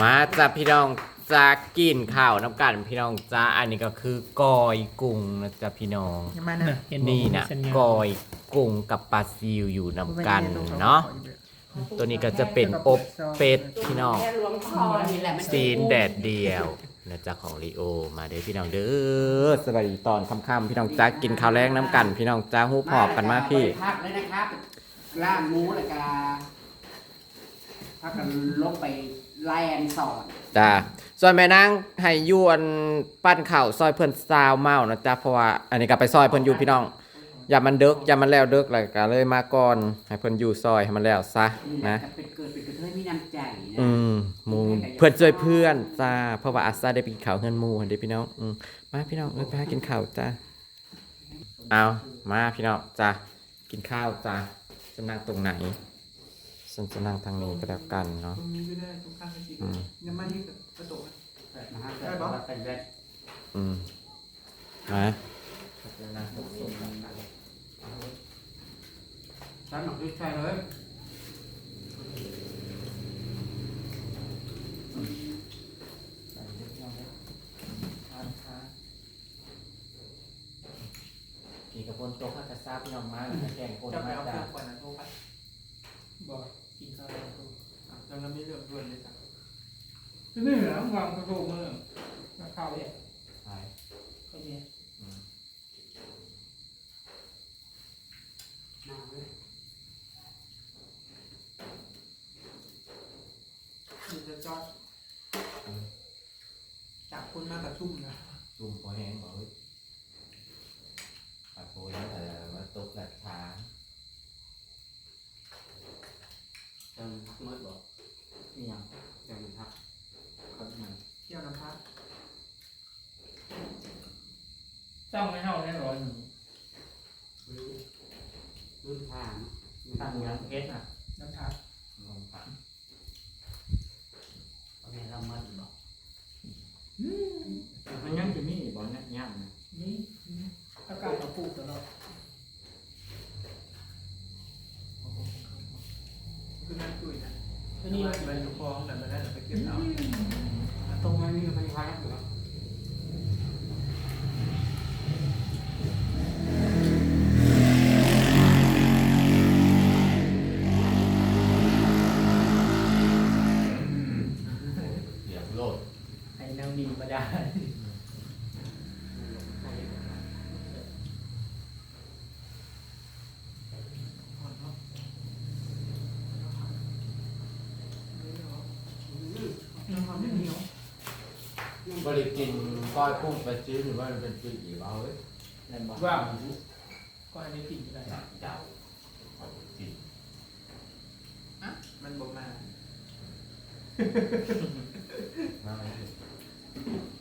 มาจ้าพี่น้องจ้ากินข้าวน้ำกันพี่น้องจ้าอันนี้ก็คือกอยกุ้งนะจ้าพี่น้องยังมานะ เห็นบอกนี่นะสัญญาณ กอยกุ้งกับปลาซิวอยู่น้ำกันเนาะตัวนี้ก็จะเป็นอบเป็ดพี่น้อง แค่รวมคอนี่แหละมันซีนแดดเดียวนะจ๊ะของลีโอ มาเด้อพี่น้องเด้อสวัสดีตอนค่ำๆพี่น้องจ้ากินข้าวแรงน้ำกัน พี่น้องจ้าหูพอบกันมาพี่ พักเลยนะครับล่างหมูแล้วก็ พักกันลงไปไล่อันสอนจ้าส่วนแม่นางให้ยวนปั้นข้าวซอยเพิ่นซาวเมานะจ๊ะเพราะว่าอันนี้ก็ไปซอยเพิ่นอยู่พี่น้อง อย่ามันเดึกอย่ามันแล้วเดึกแล้วก็เลยมาก่อนให้เพิ่นอยู่ซอยให้มันแล้วซะนี่แหละนะก็เป็นเกิดเป็นกระเทยมีน้ำใจนะอืมหมูเพื่อนช่วยเพื่อนจ้าเพราะว่าอาซาได้ไปกินข้าวเฮือนหมูหั่นเด้พี่น้องอืมมาพี่น้องเอ้ยไปหากินข้าวจ้าเอามาพี่น้องจ้ากินข้าวจ้าจะนั่งตรงไหน ฉันจะนั่งทางนี้ก็แล้วกันเนาะ ตรงนี้ก็ได้ตรงข้างกันสิอืม ยังมาที่กระโตกนะฮะแต่ว่าเป็นแบบอืม มา ฉันหนอกด้วยใจเลย กี่กับคนโตข้ากระซับพี่น้องมาแกงคน จะไป มา เอาเค จ้า รื่องก่อนนะโทรไป บอกกินข้าวแล้วก็ อะแล้วเราไม่เลือกด่วนเลยจ้ะ นี่เหรอวางกระโดดมือมาเข้าเนี่ยไปก็เนี่ยอืมน้ำเลยมันจะจอดจากคุณมากระชุ่มนะจุ่มพอแห้งบอกเฮ้ยปัดโพยแล้วแต่มาตกหลัดช้าเติมพักมืดบอกนี่ยังเติมพักเขาทำไม เที่ยว น้ำพักต้องไม่เท่าแน่นอนรุ่นทางตั้งงานเพชรอะ น้ำทับ ลงผ่าน เอาแม่เรามืดบอก มันยังจะมีบอลเนี่ยย่ำนะ นี่อากาศเราปลูกตลอด คือนั่นจุ้ยนะ ตัว นี่ นี้ มันเป็นลูกฟองแต่ไม่ได้เราไปเก็บเอา ตรงนั้นนี่มันพักเหรอ เดี๋ยวโลด ให้นางดีมาได้ น้ำหอมไม่เหนียว บริกินก้อยกุ้งไปซื้อหรือว่ามันเป็นปีกอีกเอาเว้ยนั่นบอกว่าก็อันนี้กินไม่ได้เดาเอากินมันบอกมามาเลย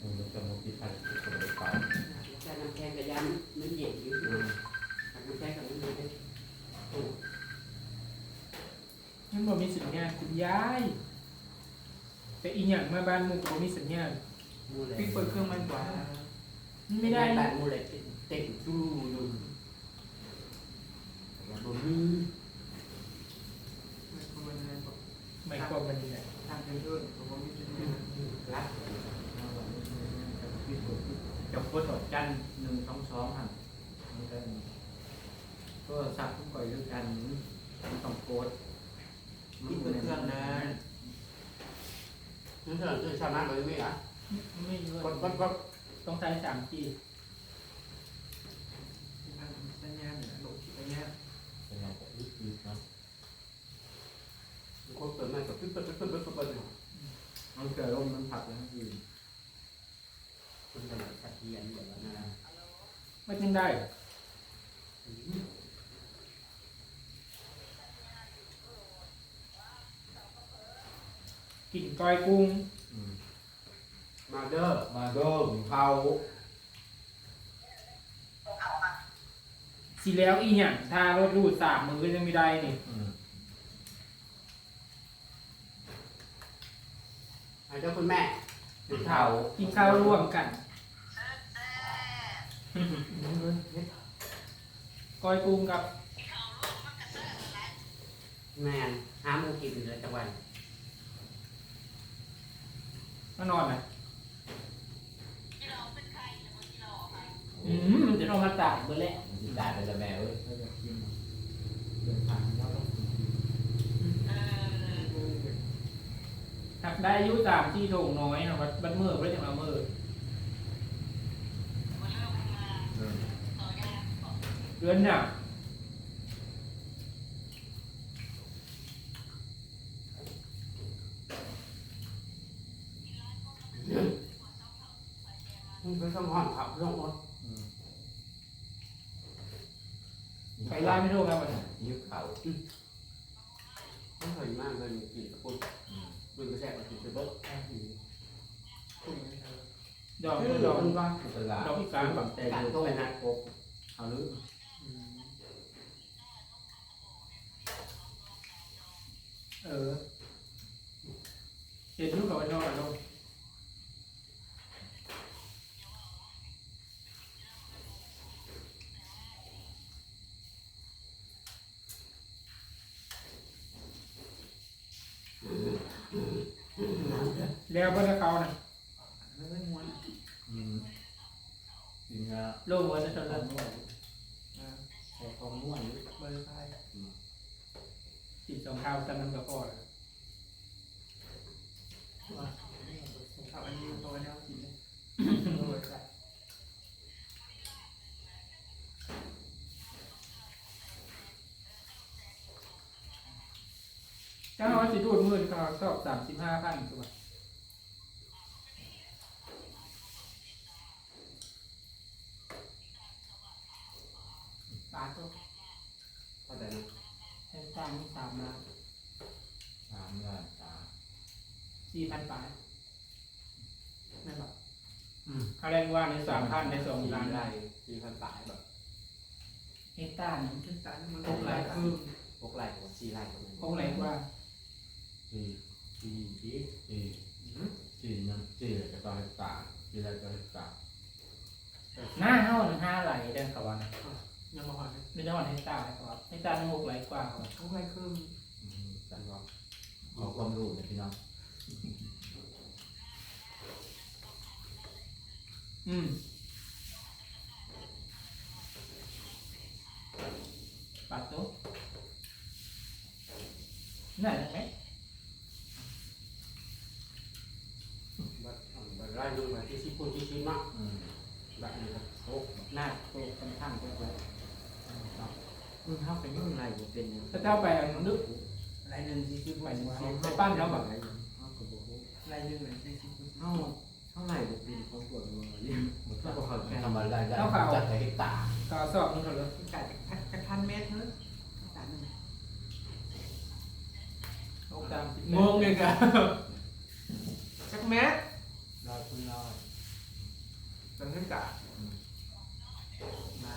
มึงจะมุกที่พันคนไปเปล่าแต่น้ำแข็งกับยามันเย็นอยู่น้ำแข็งกับมันเย็นมันบอกมีสัญญาณคุณยาย แต่อีหยังมาบ้านมุกบอกมีสัญญาณมูเลย พี่เปิดเครื่องมันกว่ามันไม่ได้แบนะบมูเลยเต็มตู้อยู่แล้วบ่มีมันควรอะไรบอกไม่กลัวมันนี่แหละทางเดินผมว่ามีจุดนี้รักจะโคตรจันหนึ่งสองสองหันมันก็ก็สับทุกก่อยด้วยกันมันต้องโคตรพี่เปิดเครื่องนะนั่นคือชาวนาเลยไม่อะ ไม่เยอะกดกดกดต้องใช้สามทีสัญญาณเนี่ยโหลดสัญญาณเป็นไงก็ยึดยึดเนาะกดเปิดมาก็ปึ๊บปึ๊บปึ๊บปึ๊บปึ๊บปึ๊บมันเกิดลมมันผักแล้วคือคุณจะมาสักเทียนเดี๋ยวนะไม่จึงได้กินก้อยกุ้ง มาเด้อมาเด้อกินข้าวสีแล้วอีหยังถ้ารถรูดสามมือก็ยังไม่ได้นี่อืมมาเด้อคุณแม่กินข้าวกินข้าวร่วมกัน ก้อยกุ้งกับแม่ห้าโมงกินเลยจังหวัดานอนไหมอื มมันจะนอนมาตากเบอร์แหละสิตายไปแล้วแม่เอ้ยเราจะกินเดินทางเราต้องกินหักได้อายุตามที่โถงน้อยนะบัดบัดมือเพื่อจะมามือเดือนเนี่ยมันเป็นสมองขับลงรถ ไปไล่ไม่ถูกครับวันนี้ยิ้วเขามันเคยมากเลยกินตะปุนมันก็แซ่บกว่ากินตะเบิกดอกคือดอกมันว่าตลาดดอกอีสานแบบแต่ดูไปนักกบเอาลืมเออเห็นลูกกับวันนอนลง แล้วเพื่อนเขานะไม่ได้ม้วนอืมจริงนะโลกวันนั้นตอนนั้นใส่ของนวดหรือเบอร์ไฟสีสองเท้าจำมันกับพ่อขับอันนี้ตัวนี้กินเลยเบอร์ไฟเจ้าว่าสิดูดมือเขาชอบสามสิบห้าพันตัวตาตัวเข้าใจนะแทนจ้างมีสามล้านสามล้านตาสี่พันบาทไม่หรอกเขาแรงว่าในสามพันในสองล้านไรสี่พันปลายแบบเฮกตาร์นี่ขึ้นตามันหกหลายคือพวกไรกว่าสี่ไรกว่านั้นคงแรงกว่าสี่สี่สี่สี่สี่ยังสี่ก็ต้องให้ตาสี่อะไรก็ให้ตาหน้าเท่าหนึ่งห้าไหลเดินเขาวัน ยังมาหอนเลยไม่ได้วันเฮกตาร์นะครับเฮกตาร์นี่หกไหลกว่าเขาทุกไรคืออืมจันว่าขอความรู้นะพี่น้องอืมปัดโต๊ะไหนนะไหม แบบแบบไรดูแบบที่ชิปุ่นที่ชิมาก อืม แบบนี้ครับโอ้ หน้าโตค่อนข้างเป็นตัว มึงเข้าไปยุ่งอะไรเป็นเนี่ยถ้าเจ้าไปอันนึกไรหนึ่งสี่สิบหวัมายนถึงว่าเสียงไปปั้นเขาแบบเข้ากับบอกว่าไรหนึ่งเลยสี่สิบเข้าเท่าไหร่เป็นของปวดมือเนี่ยมันก็ทำอะไรได้จัดให้ตาก็สอบนึงเขาเลยกาดกระทันเมตรเฮ้ยตาหนึ่งหกามสิบงงเลยกันสักเมตรรอยคุณรอยตังขึ้นกามา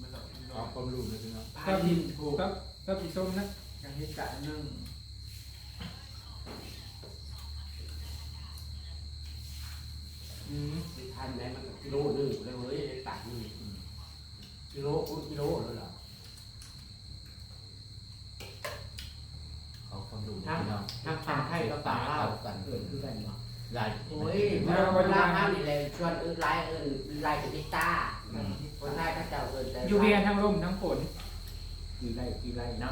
มาหลอกขอความรู้นะพี่น้อง พาดินถูกก็ก็สีส้มนะย่างเหตุการณ์หนึ่งอืมสี่พันได้มันกิโลหนึ่งเลยเว้ยได้ตัดนี่กิโลคูณกิโลเลยเหรอขอความรู้นะพี่น้องนักฟังไทยก็ตาเล่ากันเกิดขึ้นกันเนาะหลายโอ้ยเวลาเวลาห้ามนี่เลยชวนอื่นไล่อื่นไล่กับพิต้าคนไล่ก็เจ้าอื่นแต่อยู่เวียนทั้งร่มทั้งฝน กี่ไรกี่ไรนะ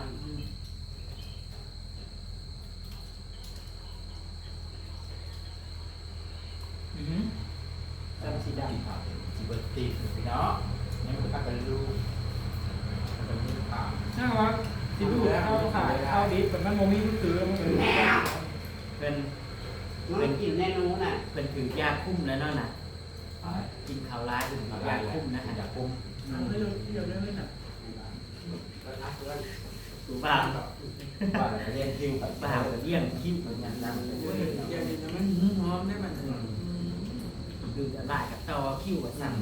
อืมจำสีดที่ผ่านจีเบอร์ตีพี่น้องนี่มันก็เป็นรู้มันเป็นรู้ข่าวำน่ารักสีดูเข้าขายเข้าดิบแต่มันโมมี่ถือมันเป็นเป็นมันกินแน่นู้น่ะ เป็นถือยาคุ้มแล้วเนาะน่ะกินข้าวร้ายเป็นยาคุ้มนะฮะอยากคุ้มเอาเรื่องเรื่องเรื่องนี้น่ะ เราทักเพื่อนถูกป่ะว่าเรียนคิวบ่าเลี้ยงคิ้วเหมือนกันนะโอ้ยอย่างนี้มันหอมได้มันคือจะได้กับต่อคิ้วกับสั่ง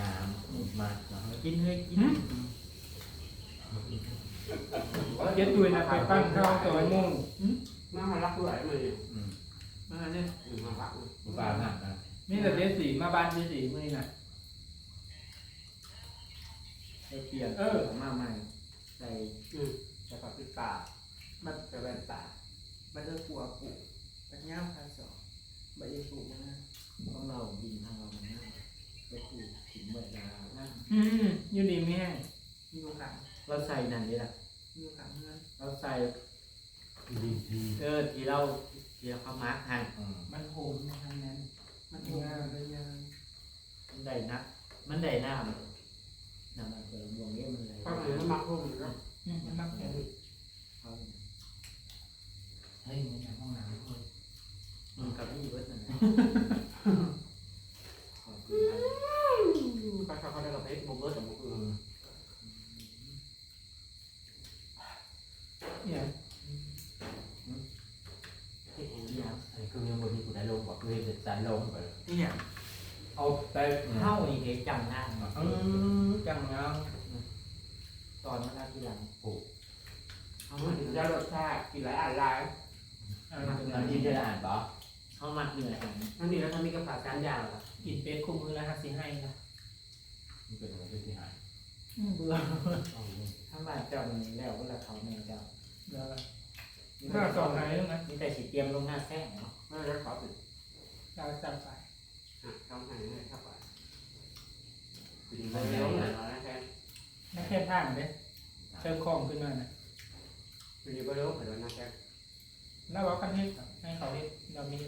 งามมากนะกินเฮ้ยกินเย็ดตุยนะไปปั้นข้าวซอยโม่งมาหารักด้วยมืออืมาเนี่ยมารักมันปลาหนักนะนี่แต่เย็ดสีมาบ้านเย็ดสีมือนี่น่ เปลี่ยนเออ มาใหม่ใส่จะกับพิตามันจะเป็นตามบัตเตอร์ปัวปูปัญญาพันสองใบเอปูนะของเราบินทางเรามันง่ายไปคูถึงเมื่อเวลานั่นอืมอยู่ดีไม่แห้งมีโอกาสเราใส่นั่นนี่แหละมีโอกาสเงินเราใส่เออที่เราที่เราเข้ามาร์กให้อืมมันโหมในทางนั้น มันโหงานเลยยังมันได้นัก มันได้น้ำ น้ำมันเกิดบวงนี้มันเลยความเหลือมันมักพุ่มอยู่แล้วอืมมันมากแค่เขาเฮ้ยมันห้องน้ำเลยมันกับพี่เบิร์ดนั่นนะก็เขาเขาได้กับเพชรบุกเบิร์ดสมบูรอืณ์มเนี่ยที่แห่งเนี่เดียยวอันนี้คือยังบนที่กูได้ลงบอกกูเห็นแต่จานลงไปเลยนี่เนี่ยเอาแต่เข้าอีกเด็กจำหน้า อืมจังเงาตอนนั้นทีหลังโอ้เอามาถึงจะรสชาติกินหลายอ่านหลายเอาตอนที่ได้อ่านปะเขามัดเหนื่อยนั่นนี่แล้วถ้ามีกระเพาะการยาวล่ะกินเป็ดคู่มือแล้วฮัสซีให้นะมันเป็นอะไรที่หายอืมเบื่อเอาเลยถ้ามาเจ้ามันแล้วเวลาเขาแม่เจ้าเบื่อถ้าสองหายแล้วนะนี่แต่สีเตรียมลงหน้าแท่งเนาะไม่ได้ขอติดเราจับไปอะทำให้ให้ครับว่าเป็นยังไงแล้วนะนะแทนนักแค่ท่านเด้เชิญของขึ้นมานะเป็นยังไงแล้วเหมือนนะแทนแล้วว่ากันเฮ็ดครับให้เขาเฮ็ดเรามี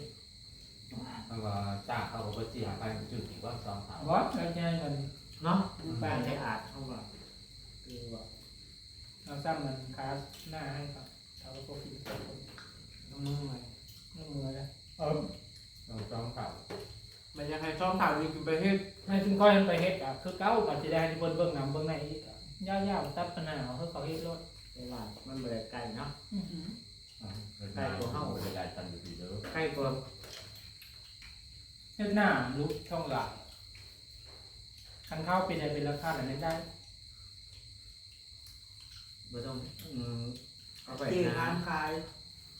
มันก็จ้าเขาก็ไปจีหาไปจุดที่ว่าสองสามวอสเราจะให้มันเนาะบ้านได้อาจเข้ามาคือว่าเราสร้างมันคาสหน้าให้ครับเราก็พิมพ์ตัวคนต้องมือใหม่น้ำมือเลยเออเราจองเก่า มันยังไงช่องข่าวมีคือไปเฮ็ดให้ถึงค่อยมันไปเฮ็ดอะคือเก้ากับจะได้ที่บนเบื้องหน้ำเบื้องในอีกอะย่าๆตัดปัญหาเอาให้เขาเฮ็ดรถเวลามันเบื่อไก่เนาะใกล้ตัวเข้าจะได้ตันอยู่ดีเด้อไก่ตัวเฮ็ดหน้าลุกช่องหลักคันเข้าเป็นอะไรเป็นราคาอะไรได้เบื่อต้องอืมเอาไปเจ๊นะร้านขาย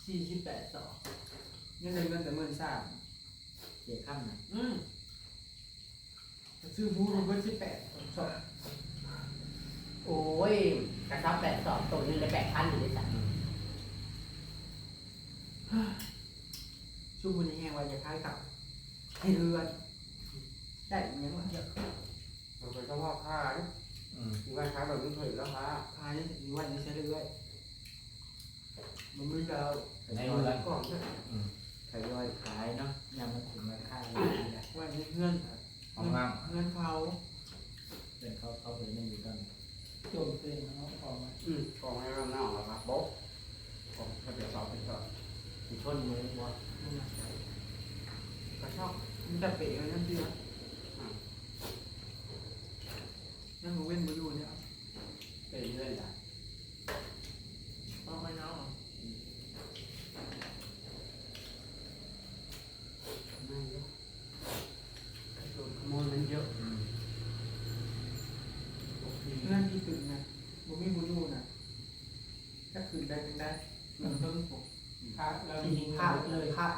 สี่สิบแปดสองยังได้เงินแต่หมื่นสาม เกี่ยข้ามนะอืมซื้อบูรูเบิร์ตสิบแปดสองโอ้ยกระชับแปดสองตัวนึงเลยแปดพันอยู่ในสัตว์ช่วงวันนี้แห้งว่าจะขายกับให้เรือนได้อีกยังวะเราไปต้องว่าค่าที่ว่าค่าแบบนี้เคยแล้วค่าขายอีกวันนี้ใช้เรื่อยมันไม่เราในเมืองก่อนเนี่ย ทยอยขายเนาะยามมันถึงราคาเลยนะวันนี้เพื่อนห้องนั่งเพื่อนเขาเดินเขาเขาเลยไม่อยู่กันโจมตีเขาออกมาอืมกองให้เราหน้าออกครับบ๊อบกองถ้าเป็นสอบเป็นสอบมีชนมือวัดก็ชอบมันจะเป๋เลยนั่นสิวะยังเว้นมาอยู่เนี่ยเป็นเรื่อยจ้ะเอาไปเนาะ ไม่เยอะโดนขโมยมันเยอะ เพื่อนที่ตึงนะบ่มีบุญอยู่นะถ้าคืนได้เป็นได้เงินเพิ่มผม พระเรา จริ ยิ ง ง ๆภา พ พ ระ เล เลย ย ภาพ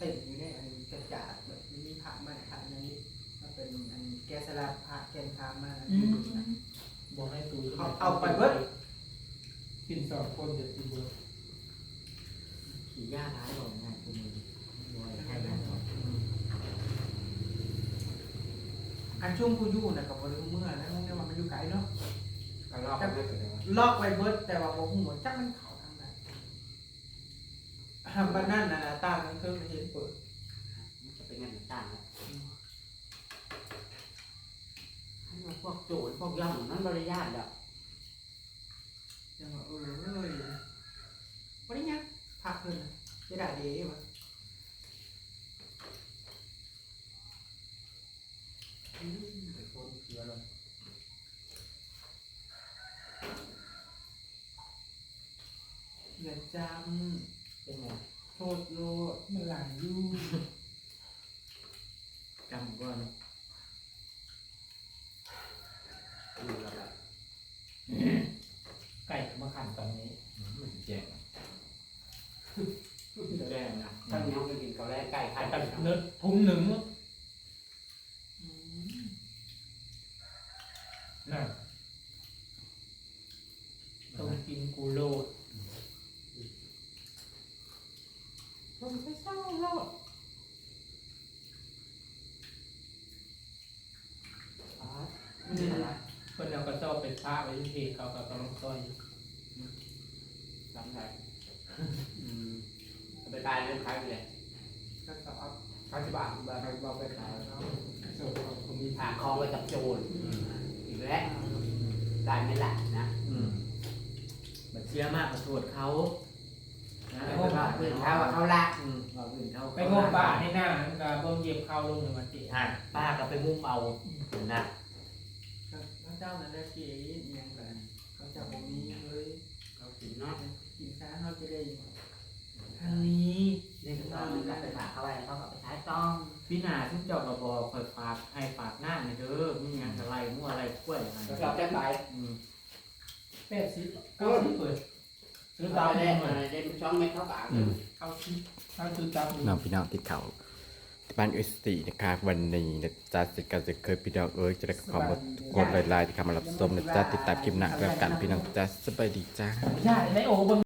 ติดอยู่ในอันกระจาดแบบไม่มีภาพมาภาพนี้มันเป็นอันแกะสลักภาพแกนภาพมา อืมบอกให้ตู เขาเอาไปเบิด กินสองคนเดี๋ยวสิเบิดขี่ย่าร้ายหรอกง่ายคุณมือรวยให้งานหรอกอันช่วงกูอยู่นะกับบริเมื่อนะมึงเนี่ยมันอยู่ไกลเนาะก็รอบกันได้เลยว่าลอกไว้เบิดแต่ว่าบ่ฮู้ว่าจักมันเข้าทางไหนอ่าบ้านนั่นน่ะนะตามมันเคยมาเห็นเปิดมันจะเป็นเงินต่างนะให้ว่าพวกโจรพวกย่ำนั้นบริยาทเด้อยังว่าเออเอ้ยบ่ได้หยังพักเพิ่น น่ะจะได้เด้วะอืมไปโกงเสือเลยอย่าจเป็นไงำโทษโลดมันหลายอยู่จำก่อนนี่แหละครับไก่มาขันตอนนี้มันแจ้งแจ้งนะถ้าน้องไปกินข้าวแลกไก่ไข่ไก่ไก่เนื้อทุ่งหนึ่งอืมน่ะต้องกินกูโลดผมไปเศร้าแล้วนี่แหละคนเอากระเจ้าไปพาไปที่เพจเขากับกำลังซอยอยู่ลำไส้อืมเอา ไปขายเรื่องขายไปเลยก็สอบขายสิบบาทบาทเราไปขายโซ่เขาคงมีหาคองไว้กับโจรอีกแล้วได้ไหมล่ะนะอืมบัดเชียมากมาตรวจเขานะแต่ว่าเพื่อนเขาว่าเขาละอืมว่าเพื่อนเขาไปงมป่าให้หน้ามันก็เบิ่งเหยียบเข้าลงในวันที่อะป้าก็ไปงุ้มเอานะพระเจ้านั่นแหละที่ยังกันเขาจะบ่มีเลยเขากินเนาะกินซะเขาจะได้ ทางนี้นี่ก็ต้องมันก็ไปฝากเขาไว้เขาก็ไปขายต้อง พี่นาทุกเจ้ากระบอกคอยฝากให้ฝากหน้าในอยเด้อมีงานอะไรมั่วอะไรกล้วยอะไรก็เราจะไปอืมแปดสิบเก้าสิบเปิดซื้อตาตามแรเล่กมมาเล่นช่องเม็ดเขาบางอืม เก้าสิบถ้าซื้อตามน้องพี่น้องติดเขาที่บ้านเอสตีนะคะวันนี้นะจ๊ะสิกาจะเคยพี่น้องเอ้ยจะได้ขอบคุณทุกคนหลายๆที่เข้ามารับชมนะจ๊ะติดตามคลิปหน้าแล้วกันพี่น้องจ๊ะสบายดีจ้า ใช่ในโอ้เบิ่ง